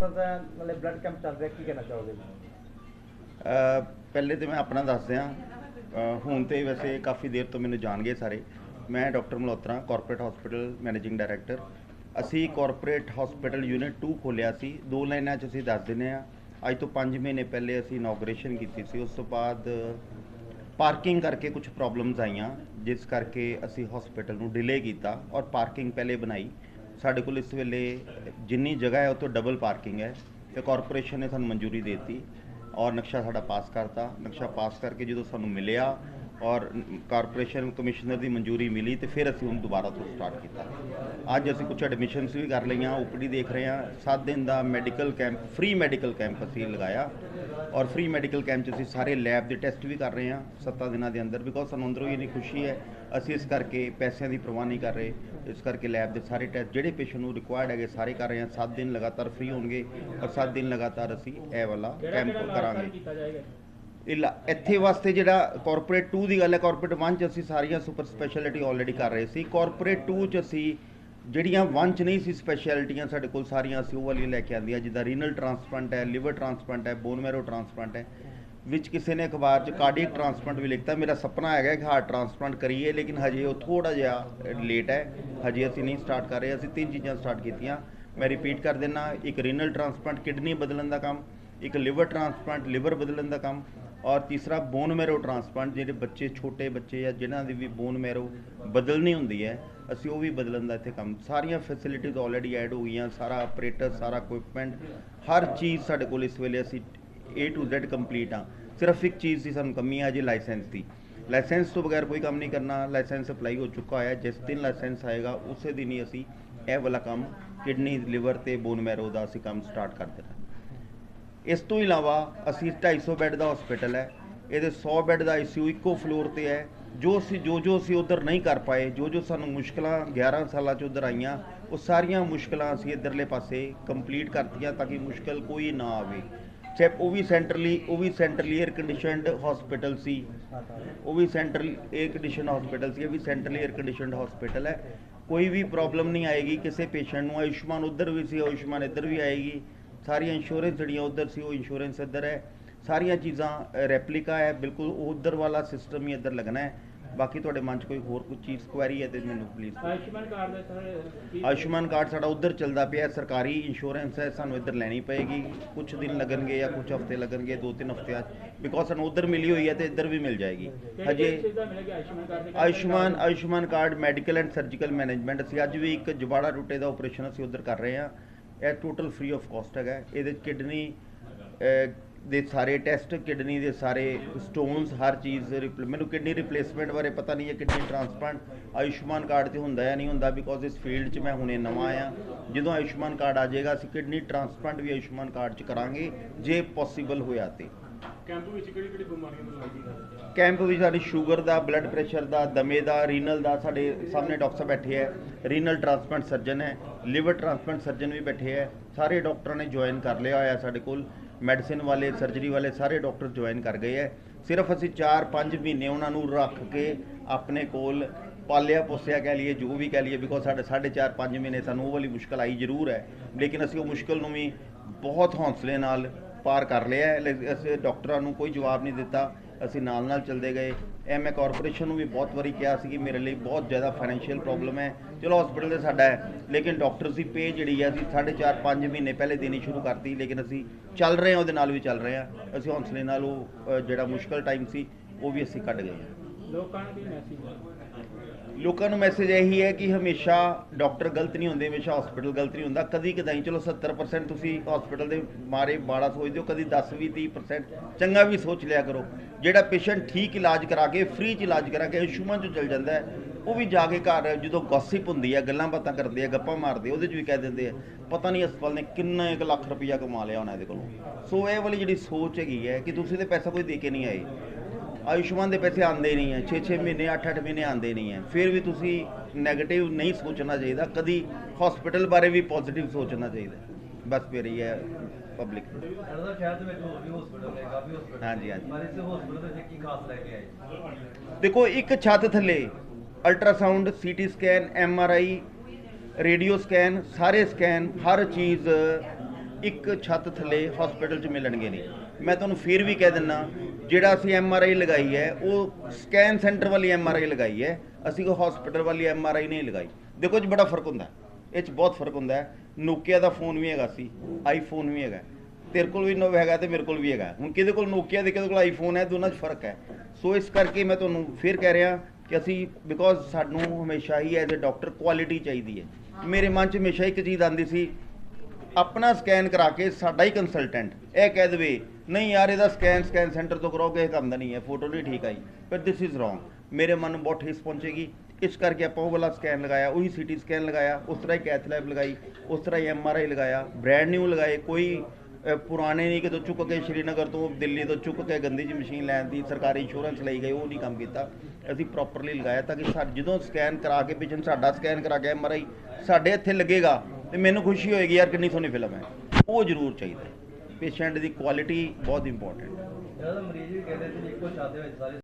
ਪਤਾ blood camp ਚੱਲ ਰਿਹਾ ਕੀ ਕਹਿਣਾ ਚਾਹੋਗੇ? ਅ, ਪਹਿਲੇ ਤੇ ਮੈਂ ਆਪਣਾ ਦੱਸ ਦਿਆਂ ਅ, ਹੁਣ ਤੇ ਵੈਸੇ ਕਾਫੀ ਦੇਰ ਤੋਂ ਮੈਨੂੰ ਜਾਣਗੇ ਸਾਰੇ। ਮੈਂ doctor Malhotra corporate hospital managing director ਅਸੀਂ ਕਾਰਪੋਰੇਟ ਹਸਪੀਟਲ ਯੂਨਿਟ 2 ਖੋਲਿਆ ਸੀ। ਦੋ ਲਾਈਨਾਂ 'ਚ ਅਸੀਂ ਦੱਸ ਦਿੰਦੇ ਆ ਅੱਜ ਤੋਂ 5 ਮਹੀਨੇ ਪਹਿਲੇ ਅਸੀਂ ਇਨੋਗ੍ਰੇਸ਼ਨ ਕੀਤੀ ਸੀ, ਉਸ ਤੋਂ ਬਾਅਦ ਪਾਰਕਿੰਗ ਕਰਕੇ ਕੁਝ ਪ੍ਰੋਬਲਮਸ ਆਈਆਂ, ਜਿਸ ਕਰਕੇ ਅਸੀਂ ਹਸਪੀਟਲ ਨੂੰ ਡਿਲੇ ਕੀਤਾ ਔਰ ਪਾਰਕਿੰਗ ਪਹਿਲੇ ਬਣਾਈ। ਸਾਡੇ ਕੋਲ ਇਸ ਵੇਲੇ ਜਿੰਨੀ ਜਗ੍ਹਾ ਹੈ, ਉਹ ਤੋਂ ਡਬਲ ਪਾਰਕਿੰਗ ਹੈ। ਤੇ ਕਾਰਪੋਰੇਸ਼ਨ ਨੇ ਸਾਨੂੰ ਮਨਜ਼ੂਰੀ ਦੇ ਦਿੱਤੀ ਔਰ ਨਕਸ਼ਾ ਸਾਡਾ ਪਾਸ ਕਰਤਾ। ਨਕਸ਼ਾ ਪਾਸ ਕਰਕੇ ਜਦੋਂ ਸਾਨੂੰ ਮਿਲਿਆ ਔਰ ਕਾਰਪੋਰੇਸ਼ਨ ਕਮਿਸ਼ਨਰ ਦੀ ਮਨਜ਼ੂਰੀ ਮਿਲੀ ਤੇ ਫਿਰ ਅਸੀਂ ਹੁਣ ਦੁਬਾਰਾ ਤੋਂ ਸਟਾਰਟ ਕੀਤਾ। ਅੱਜ ਅਸੀਂ ਕੁਝ ਐਡਮਿਸ਼ਨਸ ਵੀ ਕਰ ਲਈਆਂ ਓਪੀਡੀ ਦੇਖ ਰਹੇ ਹਾਂ 7 ਦਿਨ ਦਾ medical camp free medical camp ਅਸੀਂ ਲਗਾਇਆ। ਔਰ ਫ੍ਰੀ ਮੈਡੀਕਲ ਕੈਂਪ 'ਚ ਅਸੀਂ ਸਾਰੇ ਲੈਬ ਦੇ ਟੈਸਟ ਵੀ ਕਰ ਰਹੇ ਹਾਂ 7 ਦਿਨਾਂ ਦੇ ਅੰਦਰ ਬਿਕੋਜ਼ ਸਾਨੂੰ ਅੰਦਰੋਂ ਹੀ ਇੰਨੀ ਖੁਸ਼ੀ ਹੈ, ਅਸੀਂ ਇਸ ਕਰਕੇ ਪੈਸਿਆਂ ਦੀ ਪਰਵਾਹ ਨਹੀਂ ਕਰ ਰਹੇ। ਇਸ ਕਰਕੇ ਲੈਬ ਦੇ ਸਾਰੇ ਟੈਸਟ ਜਿਹੜੇ ਪੇਸ਼ੈਂਟ ਨੂੰ ਰਿਕੁਆਇਰਡ ਹੈਗੇ, ਸਾਰੇ ਕਰ ਰਹੇ ਹਾਂ। 7 ਦਿਨ ਲਗਾਤਾਰ ਫ੍ਰੀ ਹੋਣਗੇ, ਔਰ 7 ਦਿਨ ਲਗਾਤਾਰ ਅਸੀਂ ਇਹ ਵਾਲਾ ਕੈਂਪ ਕਰਾਂਗੇ। ਇੱਥੇ ਵਾਸਤੇ ਜਿਹੜਾ ਕਾਰਪੋਰੇਟ 2 ਦੀ ਗੱਲ ਹੈ ਕਾਰਪੋਰੇਟ 1 ਚ ਅਸੀਂ ਸਾਰੀਆਂ ਸੁਪਰ ਸਪੈਸ਼ਲਿਟੀ ਆਲਰੇਡੀ ਕਰ ਰਹੇ ਸੀ। ਕਾਰਪੋਰੇਟ 2 ਚ ਅਸੀਂ ਜਿਹੜੀਆਂ 1 ਚ ਨਹੀਂ ਸੀ ਸਪੈਸ਼ਲਿਟੀਆਂ ਸਾਡੇ ਕੋਲ ਸਾਰੀਆਂ ਅਸੀਂ ਉਹ ਵਾਲੀਆਂ ਲੈ ਕੇ ਆਂਦੀਆਂ, ਜਿੱਦਾਂ ਰੀਨਲ ਟ੍ਰਾਂਸਪਲਾਂਟ ਹੈ ਲਿਵਰ ਟ੍ਰਾਂਸਪਲਾਂਟ ਹੈ ਬੋਨ ਮੈਰੋ ਟ੍ਰਾਂਸਪਲਾਂਟ ਹੈ, ਵਿੱਚ ਕਿਸੇ ਨੇ ਅਖਬਾਰ 'ਚ ਕਾਰਡੀਅਕ ਟ੍ਰਾਂਸਪਲਾਂਟ ਵੀ ਲਿਖਤਾ। ਮੇਰਾ ਸੁਪਨਾ ਹੈਗਾ ਕਿ ਹਾਰਟ ਟ੍ਰਾਂਸਪਲਾਂਟ ਕਰੀਏ, ਲੇਕਿਨ ਹਜੇ ਉਹ ਥੋੜਾ ਜਿਹਾ ਲੇਟ ਹੈ, ਹਜੇ ਅਸੀਂ ਨਹੀਂ ਸਟਾਰਟ ਕਰ ਰਹੇ, ਅਸੀਂ ਤਿੰਨ ਚੀਜ਼ਾਂ ਸਟਾਰਟ ਕੀਤੀਆਂ। ਮੈਂ ਰਿਪੀਟ ਕਰ ਦਿੰਨਾ, ਇੱਕ ਰੀਨਲ ਟ੍ਰਾਂਸਪਲਾਂਟ ਕਿਡਨੀ ਬਦਲਣ ਦਾ ਕੰਮ, ਇੱਕ ਲਿਵਰ ਟ੍ਰਾਂਸਪਲਾਂਟ ਲਿਵਰ ਬਦਲਣ ਦਾ ਕੰਮ ਔਰ ਤੀਸਰਾ ਬੋਨ ਮੈਰੋ ਟ੍ਰਾਂਸਪਲਾਂਟ ਜਿਹੜੇ ਬੱਚੇ ਛੋਟੇ ਬੱਚੇ ਆ, ਜਿਨ੍ਹਾਂ ਦੀ ਵੀ ਬੋਨ ਮੈਰੋ ਬਦਲਣੀ ਹੁੰਦੀ ਹੈ, ਅਸੀਂ ਉਹ ਵੀ ਬਦਲਣ ਦਾ ਇੱਥੇ ਕੰਮ, ਸਾਰੀਆਂ ਫੈਸਿਲਿਟੀਜ਼ ਆਲਰੇਡੀ ਐਡ ਹੋ ਗਈਆਂ, ਸਾਰਾ ਆਪਰੇਟਰ ਸਾਰਾ ਇਕਵਿਪਮੈਂਟ ਹਰ ਚੀਜ਼ ਸਾਡੇ ਕੋਲ ਇਸ ਵੇਲੇ ਅਸੀਂ A to Z ਕੰਪਲੀਟ ਆ। ਸਿਰਫ ਇੱਕ ਚੀਜ਼ ਦੀ ਸਾਨੂੰ ਕਮੀ ਹੈ ਜੀ ਲਾਇਸੈਂਸ ਦੀ। ਲਾਇਸੈਂਸ ਤੋਂ ਬਗੈਰ ਕੋਈ ਕੰਮ ਨਹੀਂ ਕਰਨਾ ਲਾਇਸੈਂਸ ਅਪਲਾਈ ਹੋ ਚੁੱਕਾ ਹੈ ਜਿਸ ਦਿਨ ਲਾਇਸੈਂਸ ਆਏਗਾ, ਉਸੇ ਦਿਨ ਹੀ ਅਸੀਂ ਇਹ ਵਾਲਾ ਕੰਮ ਕਿਡਨੀ ਲਿਵਰ ਤੇ ਬੋਨ ਮੈਰੋ ਦਾ ਅਸੀਂ ਕੰਮ ਸਟਾਰਟ ਕਰ ਦੇਣਾ। ਇਸ ਤੋਂ ਇਲਾਵਾ ਅਸੀਂ 250 ਬੈੱਡ ਦਾ ਹਸਪੀਟਲ ਹੈ। ਇਹਦੇ 100 ਬੈੱਡ ਦਾ ਆਈਸੀਯੂ ਇੱਕੋ ਫਲੋਰ ਤੇ ਹੈ। ਜੋ ਅਸੀਂ ਜੋ ਜੋ ਅਸੀਂ ਉਧਰ ਨਹੀਂ ਕਰ ਪਾਏ, ਜੋ ਜੋ ਸਾਨੂੰ ਮੁਸ਼ਕਲਾਂ 11 ਸਾਲਾਂ ਚ ਉਧਰ ਆਈਆਂ, ਉਹ ਸਾਰੀਆਂ ਮੁਸ਼ਕਲਾਂ ਅਸੀਂ ਇਧਰਲੇ ਪਾਸੇ ਕੰਪਲੀਟ ਕਰਤੀਆਂ ਤਾਂ ਕਿ ਮੁਸ਼ਕਲ ਕੋਈ ਨਾ ਆਵੇ। ਚਾਹੇ ਉਹ ਵੀ ਸੈਂਟਰਲੀ ਉਹ ਵੀ ਸੈਂਟਰਲੀ 에ਅਰ ਕੰਡੀਸ਼ਨਡ ਹਸਪੀਟਲ ਸੀ। ਉਹ ਵੀ ਸੈਂਟਰਲ 에ਅਰ ਕੰਡੀਸ਼ਨ ਹਸਪੀਟਲ ਸੀ। ਇਹ ਵੀ ਸੈਂਟਰਲੀ 에ਅਰ ਕੰਡੀਸ਼ਨਡ ਹਸਪੀਟਲ ਹੈ। ਕੋਈ ਵੀ ਪ੍ਰੋਬਲਮ ਨਹੀਂ ਆਏਗੀ ਕਿਸੇ ਪੇਸ਼ੈਂਟ ਨੂੰ। ਆਯੁਸ਼ਮਾਨ ਉਧਰ ਵੀ ਸੀ, ਆਯੁਸ਼ਮਾਨ ਇੱਧਰ ਵੀ ਆਏਗੀ। ਸਾਰੀਆਂ ਇੰਸ਼ੋਰੈਂਸ ਜਿਹੜੀਆਂ ਉਧਰ ਸੀ ਉਹ ਇੰਸ਼ੋਰੈਂਸ ਇੱਧਰ ਹੈ। ਸਾਰੀਆਂ ਚੀਜ਼ਾਂ ਰੈਪਲੀਕਾ ਹੈ ਬਿਲਕੁਲ ਉਧਰ ਵਾਲਾ ਸਿਸਟਮ ਹੀ ਇੱਧਰ ਲੱਗਣਾ ਹੈ। ਬਾਕੀ ਤੁਹਾਡੇ ਮਨ 'ਚ ਕੋਈ ਹੋਰ ਕੋਈ ਚੀਜ਼ ਕੁਐਰੀ ਹੈ ਤੇ ਮੈਨੂੰ ਪਲੀਜ਼ ਆਯੁਸ਼ਮਾਨ ਕਾਰਡ ਦਾ ਸਰ ਆਯੁਸ਼ਮਾਨ ਕਾਰਡ ਸਾਡਾ ਉਧਰ ਚੱਲਦਾ ਪਿਆ ਸਰਕਾਰੀ ਇੰਸ਼ੋਰੈਂਸ ਹੈ ਸਾਨੂੰ ਇੱਧਰ ਲੈਣੀ ਪਏਗੀ। ਕੁਝ ਦਿਨ ਲੱਗਣਗੇ ਜਾਂ ਕੁਝ ਹਫ਼ਤੇ ਲੱਗਣਗੇ ਦੋ ਤਿੰਨ ਹਫ਼ਤਿਆਂ 'ਚ ਬਿਕੋਜ਼ ਸਾਨੂੰ ਉਧਰ ਮਿਲੀ ਹੋਈ ਹੈ ਤੇ ਇੱਧਰ ਵੀ ਮਿਲ ਜਾਏਗੀ। ਹਜੇ Ayushman Ayushman Ayushman card medical and surgical management ਅਸੀਂ ਅੱਜ ਵੀ ਇੱਕ ਜਵਾੜਾ ਟੁੱਟੇ ਦਾ ਆਪਰੇਸ਼ਨ ਅਸੀਂ ਉਧਰ ਕਰ ਰਹੇ ਹਾਂ। ਇਹ ਟੋਟਲ ਫ੍ਰੀ ਆਫ ਕਾਸਟ ਹੈਗਾ। ਹੈ। ਇਹਦੇ ਕਿਡਨੀ ਦੇ ਸਾਰੇ ਟੈਸਟ ਕਿਡਨੀ ਦੇ ਸਾਰੇ ਸਟੋਨਸ ਹਰ ਚੀਜ਼ ਰਿਪਲ- ਮੈਨੂੰ ਕਿਡਨੀ ਰਿਪਲੇਸਮੈਂਟ ਬਾਰੇ ਪਤਾ ਨਹੀਂ ਹੈ, ਕਿਡਨੀ ਟ੍ਰਾਂਸਪਲਾਂਟ ਆਯੁਸ਼ਮਾਨ ਕਾਰਡ ਤੇ ਹੁੰਦਾ ਜਾਂ ਨਹੀਂ ਹੁੰਦਾ ਬਿਕੋਜ਼ ਇਸ ਫੀਲਡ 'ਚ ਮੈਂ ਹੁਣੇ ਨਵਾਂ ਆਇਆ। ਜਦੋਂ ਆਯੁਸ਼ਮਾਨ ਕਾਰਡ ਆ ਜਾਏਗਾ, ਅਸੀਂ ਕਿਡਨੀ ਟ੍ਰਾਂਸਪਲਾਂਟ ਵੀ ਆਯੁਸ਼ਮਾਨ ਕਾਰਡ 'ਚ ਕਰਾਂਗੇ, ਜੇ ਪੋਸੀਬਲ ਹੋਇਆ ਤੇ। ਕੈਂਪ ਵਿੱਚ ਕਿਹੜੀ ਕਿਹੜੀ ਬਿਮਾਰੀਆਂ ਤੋਂ ਲੱਗਦੀ ਕੈਂਪ ਵਿੱਚ ਸਾਡੇ ਸ਼ੂਗਰ ਦਾ ਬਲੱਡ ਪ੍ਰੈਸ਼ਰ ਦਾ, ਦਮੇ ਦਾ ਰੀਨਲ ਦਾ ਸਾਡੇ ਸਾਹਮਣੇ ਡਾਕਟਰ ਸਾਹਿਬ ਬੈਠੇ ਹੈ ਰੀਨਲ ਟ੍ਰਾਂਸਪਲਾਂਟ ਸਰਜਨ ਹੈ ਲਿਵਰ ਟ੍ਰਾਂਸਪਲਾਂਟ ਸਰਜਨ ਵੀ ਬੈਠੇ ਹੈ ਸਾਰੇ ਡਾਕਟਰਾਂ ਨੇ ਜੁਆਇਨ ਕਰ ਲਿਆ ਹੋਇਆ ਸਾਡੇ ਕੋਲ। ਮੈਡੀਸਿਨ ਵਾਲੇ ਸਰਜਰੀ ਵਾਲੇ ਸਾਰੇ ਡਾਕਟਰ ਜੁਆਇਨ ਕਰ ਗਏ ਹੈ ਸਿਰਫ ਅਸੀਂ 4-5 ਮਹੀਨੇ ਉਹਨਾਂ ਨੂੰ ਰੱਖ ਕੇ ਆਪਣੇ ਕੋਲ ਪਾਲਿਆ ਪੋਸਿਆ ਕਹਿ ਲਈਏ, ਜੋ ਵੀ ਕਹਿ ਲਈਏ ਬਿਕੋਜ਼ ਸਾਡੇ 4.5 5 ਮਹੀਨੇ ਸਾਨੂੰ ਉਹ ਵਾਲੀ ਮੁਸ਼ਕਲ ਆਈ ਜ਼ਰੂਰ ਹੈ। ਲੇਕਿਨ ਅਸੀਂ ਉਹ ਮੁਸ਼ਕਲ ਨੂੰ ਵੀ ਬਹੁਤ ਹੌਸਲੇ ਨਾਲ ਪਾਰ ਕਰ ਲਿਆ ਹੈ। ਲੇ- ਅਸੀਂ ਡਾਕਟਰਾਂ ਨੂੰ ਕੋਈ ਜਵਾਬ ਨਹੀਂ ਦਿੱਤਾ। ਅਸੀਂ ਨਾਲ ਨਾਲ ਚੱਲਦੇ ਗਏ। ਐ ਮੈਂ ਕਾਰਪੋਰੇਸ਼ਨ ਨੂੰ ਵੀ ਬਹੁਤ ਵਾਰੀ ਕਿਹਾ ਸੀ ਕਿ ਮੇਰੇ ਲਈ ਬਹੁਤ ਜ਼ਿਆਦਾ ਫਾਈਨੈਂਸ਼ੀਅਲ ਪ੍ਰੋਬਲਮ ਹੈ। ਚਲੋ ਹਸਪੀਟਲ ਤੇ ਸਾਡਾ ਹੈ ਲੇਕਿਨ ਡਾਕਟਰਸ ਦੀ ਪੇ ਜਿਹੜੀ ਹੈ ਅਸੀਂ 4.5 5 ਮਹੀਨੇ ਪਹਿਲੇ ਦੇਣੀ ਸ਼ੁਰੂ ਕਰਤੀ ਲੇਕਿਨ ਅਸੀਂ ਚੱਲ ਰਹੇ ਹਾਂ ਉਹਦੇ ਨਾਲ ਵੀ ਚੱਲ ਰਹੇ ਹਾਂ। ਅਸੀਂ ਹੌਸਲੇ ਨਾਲ ਉਹ ਜਿਹੜਾ ਮੁਸ਼ਕਲ ਟਾਈਮ ਸੀ ਉਹ ਵੀ ਅਸੀਂ ਕੱਢ ਗਏ ਹਾਂ। ਲੋਕਾਂ ਨੂੰ ਵੀ ਮੈਸੇਜ ਲੋਕਾਂ ਨੂੰ ਮੈਸੇਜ ਇਹੀ ਹੈ ਕਿ ਹਮੇਸ਼ਾ ਡਾਕਟਰ ਗਲਤ ਨਹੀਂ ਹੁੰਦੇ ਹਮੇਸ਼ਾ ਹਸਪੀਟਲ ਗਲਤ ਨਹੀਂ ਹੁੰਦਾ। ਕਦੀ ਕਦਾਈ ਚਲੋ 70% ਤੁਸੀਂ ਹਸਪੀਟਲ ਦੇ ਮਾਰੇ ਬਾੜਾ ਸੋਚਦੇ ਹੋ ਕਦੀ 10 20 30% ਚੰਗਾ ਵੀ ਸੋਚ ਲਿਆ ਕਰੋ। ਜਿਹੜਾ ਪੇਸ਼ੈਂਟ ਠੀਕ ਇਲਾਜ ਕਰਾ ਕੇ ਫ੍ਰੀ ਚ ਇਲਾਜ ਕਰਾ ਕੇ ਆਯੁਸ਼ਮਾਨ ਚ ਚਲ ਜਾਂਦਾ ਹੈ, ਉਹ ਵੀ ਜਾ ਕੇ ਘਰ ਜਦੋਂ ਗੌਸਿਪ ਹੁੰਦੀ ਹੈ, ਗੱਲਾਂ ਬਾਤਾਂ ਕਰਦੇ ਆ ਗੱਪਾਂ ਮਾਰਦੇ ਉਹਦੇ ਚ ਵੀ ਕਹਿ ਦਿੰਦੇ ਆ ਪਤਾ ਨਹੀਂ ਹਸਪਤਾਲ ਨੇ ਕਿੰਨਾ ਇੱਕ ਲੱਖ ਰੁਪਇਆ ਕਮਾ ਲਿਆ ਉਹਨਾਂ ਦੇ ਕੋਲੋਂ। ਸੋ ਇਹ ਵਾਲੀ ਜਿਹੜੀ ਸੋਚ ਹੈਗੀ ਹੈ ਕਿ ਤੁਸੀਂ ਤੇ ਪੈਸਾ ਕੋਈ ਦੇ ਕੇ ਨਹੀਂ ਆਏ, ਆਯੁਸ਼ਮਾਨ ਦੇ ਪੈਸੇ ਆਉਂਦੇ ਨਹੀਂ ਹੈ 6-6 ਮਹੀਨੇ 8-8 ਮਹੀਨੇ ਆਉਂਦੇ ਨਹੀਂ ਹੈ, ਫਿਰ ਵੀ ਤੁਸੀਂ 네ਗੇਟਿਵ ਨਹੀਂ ਸੋਚਣਾ ਚਾਹੀਦਾ, ਕਦੀ ਹਸਪੀਟਲ ਬਾਰੇ ਵੀ ਪੋਜ਼ਿਟਿਵ ਸੋਚਣਾ ਚਾਹੀਦਾ ਬਸ ਫਿਰ ਇਹ ਹੈ ਪਬਲਿਕ ਨੂੰ। ਅਰਦਾ ਸ਼ਹਿਰ ਦੇ ਵਿੱਚ ਹੋਰ ਵੀ ਹਸਪੀਟਲ ਨੇ ਕਾਫੀ ਹਸਪੀਟਲ ਹਾਂਜੀ, ਹਾਂਜੀ। ਪਰ ਇਸ ਹਸਪੀਟਲ ਦੇ ਵਿੱਚ ਕੀ ਖਾਸ ਲੈ ਕੇ ਆਏ। ਦੇਖੋ ਇੱਕ ਛੱਤ ਥੱਲੇ ultrasound CT scan MRI radio scan ਸਾਰੇ ਸਕੈਨ ਹਰ ਚੀਜ਼ ਇੱਕ ਛੱਤ ਥੱਲੇ ਹਸਪੀਟਲ 'ਚ ਮਿਲਣਗੇ ਨਹੀਂ ਮੈਂ ਤੁਹਾਨੂੰ ਫਿਰ ਵੀ ਕਹਿ ਦਿੰਨਾ ਜਿਹੜਾ ਅਸੀਂ ਐਮਆਰਆਈ ਲਗਾਈ ਹੈ ਉਹ ਸਕੈਨ ਸੈਂਟਰ ਵਾਲੀ ਐਮਆਰਆਈ ਲਗਾਈ ਹੈ ਅਸੀਂ ਉਹ ਹਸਪੀਟਲ ਵਾਲੀ ਐਮਆਰਆਈ ਨਹੀਂ ਲਗਾਈ। ਦੇਖੋ ਜੀ ਬੜਾ ਫ਼ਰਕ ਹੁੰਦਾ। ਹੈ। ਇਹ 'ਚ ਬਹੁਤ ਫ਼ਰਕ ਹੁੰਦਾ ਹੈ। ਨੋਕੀਆ ਦਾ ਫੋਨ ਵੀ ਹੈਗਾ ਸੀ ਆਈਫੋਨ ਵੀ ਹੈਗਾ ਤੇਰੇ ਕੋਲ ਵੀ ਨੋ ਹੈਗਾ ਤੇ ਮੇਰੇ ਕੋਲ ਵੀ ਹੈਗਾ ਹੁਣ ਕਿਹਦੇ ਕੋਲ ਨੋਕੀਆ ਤੇ ਕਿਹਦੇ ਕੋਲ ਆਈਫੋਨ ਹੈ ਦੋਨਾਂ 'ਚ ਫ਼ਰਕ ਹੈ। ਸੋ ਇਸ ਕਰਕੇ ਮੈਂ ਤੁਹਾਨੂੰ ਫਿਰ ਕਹਿ ਰਿਹਾ ਕਿ ਅਸੀਂ ਬਿਕੋਜ਼ ਸਾਨੂੰ ਹਮੇਸ਼ਾ ਹੀ ਐਜ਼ ਅ ਡਾਕਟਰ ਕੁਆਲਿਟੀ ਚਾਹੀਦੀ ਹੈ। ਮੇਰੇ ਮਨ 'ਚ ਹਮੇਸ਼ਾ ਇੱਕ ਚੀਜ਼ ਆਉਂਦੀ ਸੀ ਆਪਣਾ ਸਕੈਨ ਕਰਾ ਕੇ ਸਾਡਾ ਹੀ ਕੰਸਲਟੈਂਟ ਇਹ ਕਹਿ ਦੇਵੇ ਨਹੀਂ ਯਾਰ ਇਹਦਾ ਸਕੈਨ ਸਕੈਨ ਸੈਂਟਰ ਤੋਂ ਕਰਾਓਗੇ ਇਹ ਕੰਮ ਦਾ ਨਹੀਂ ਹੈ ਫੋਟੋ ਨਹੀਂ ਠੀਕ ਆਈ ਪਰ ਦਿਸ ਇਜ਼ ਰੋਂਗ ਮੇਰੇ ਮਨ ਨੂੰ ਬਹੁਤ ਠੇਸ ਪਹੁੰਚੇਗੀ। ਇਸ ਕਰਕੇ ਆਪਾਂ ਉਹ ਵਾਲਾ ਸਕੈਨ ਲਗਾਇਆ, ਉਹੀ ਸੀਟੀ ਸਕੈਨ ਲਗਾਇਆ, ਉਸ ਤਰ੍ਹਾਂ ਹੀ ਕੈਥ ਲੈਬ ਲਗਾਈ, ਉਸ ਤਰ੍ਹਾਂ ਹੀ ਐਮਆਰਆਈ ਲਗਾਇਆ ਬ੍ਰੈਂਡ ਨਿਊ ਲਗਾਏ, ਕੋਈ ਪੁਰਾਣੇ ਨਹੀਂ ਕਿਤੋਂ ਚੁੱਕ ਕੇ ਸ਼੍ਰੀਨਗਰ ਤੋਂ ਦਿੱਲੀ ਤੋਂ ਚੁੱਕ ਕੇ ਗੰਦੀ ਜਿਹੀ ਮਸ਼ੀਨ ਲੈਣ ਦੀ ਸਰਕਾਰੀ ਇੰਸ਼ੋਰੈਂਸ ਲਈ ਗਏ, ਉਹ ਨਹੀਂ ਕੰਮ ਕੀਤਾ। ਅਸੀਂ ਪ੍ਰੋਪਰਲੀ ਲਗਾਇਆ ਤਾਂ ਕਿ ਸਾ, ਜਦੋਂ ਸਕੈਨ ਕਰਾ ਕੇ ਪੇਸ਼ੈਂਟ ਸਾਡਾ ਸਕੈਨ ਕਰਾ ਕੇ ਐਮਆਰਆਈ ਸਾਡੇ ਇੱਥੇ ਲੱਗੇਗਾ ਤੇ ਮੈਨੂੰ ਖੁਸ਼ੀ ਹੋਏਗੀ ਯਾਰ ਕਿੰਨੀ ਸੋਹਣੀ ਫਿਲਮ ਹੈ। ਉਹ ਜ਼ਰੂਰ ਚਾਹੀਦਾ ਪੇਸ਼ੈਂਟ ਦੀ ਕੁਆਲਿਟੀ ਬਹੁਤ ਇੰਪੋਰਟੈਂਟ ਇਹਦਾ ਮਰੀਜ਼ ਵੀ ਕਹਿੰਦੇ ਸੀ ਇੱਕੋ ਛੱਤ ਵਿੱਚ ਸਾਰੇ